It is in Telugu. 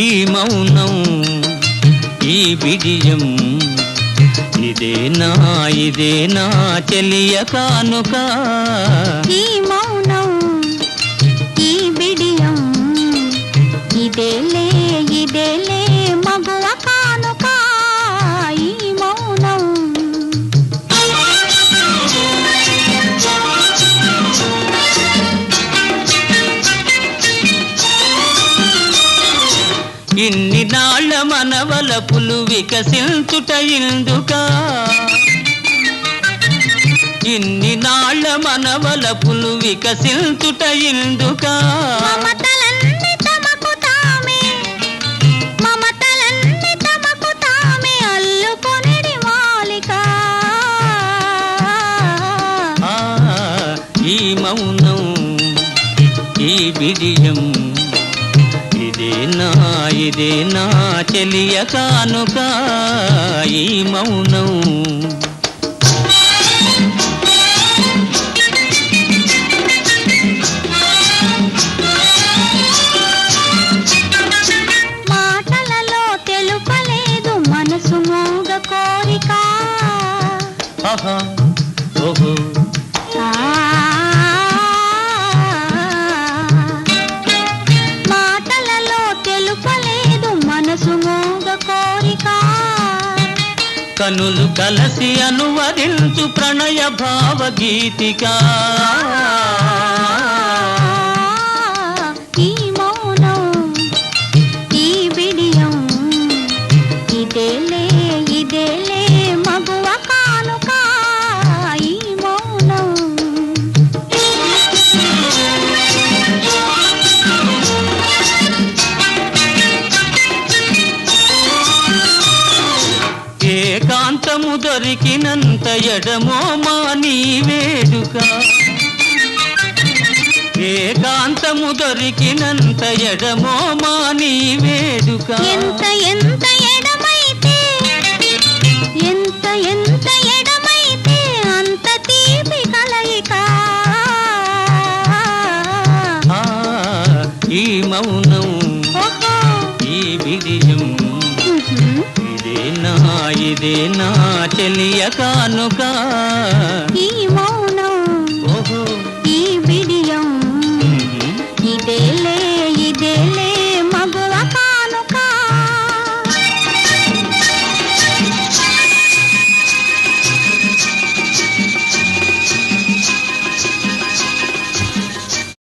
ఈ మౌనం ఈ విజయం బిడియం ఇదేనా ఇదేనా చెలియ కానుక ఈ మౌనం ఇన్ని నాళ్ళ మనవలపులు వికసించుట ఇందుకా. ఇన్ని నాళ్ళ మనవలపులు వికసించుట ఇందుకా. మాలిక. ఆ, ఈ మౌనం ఈ బిడియం ఇదేనా ఇదేనా చెలియ కానుక ఈ మౌనం. మాటలలో తెలుపలేదు మనసు మోగ కోరిక. ఆహా ఓహో. ఆ, కనులు కలసి అనువదించు ప్రణయ భావగీతిక ఈ మౌనం ఈ బిడియం ఇదే ఏకాంతము దొరికినంత ఎడమో మా నీ వేడుక. ఏకాంతము దొరికినంత ఎడమో మా నీ వేడుక. ఎంత ఎంత ఎడమైతే ఎంత ఎంత ఎడమైతే అంత తీపి కలయిక. ఆ, ఈ మౌనం ఈ విజయం ఉహుం. ఇదేనా ఇదేనా చెలియ కానుక ఈ మౌనం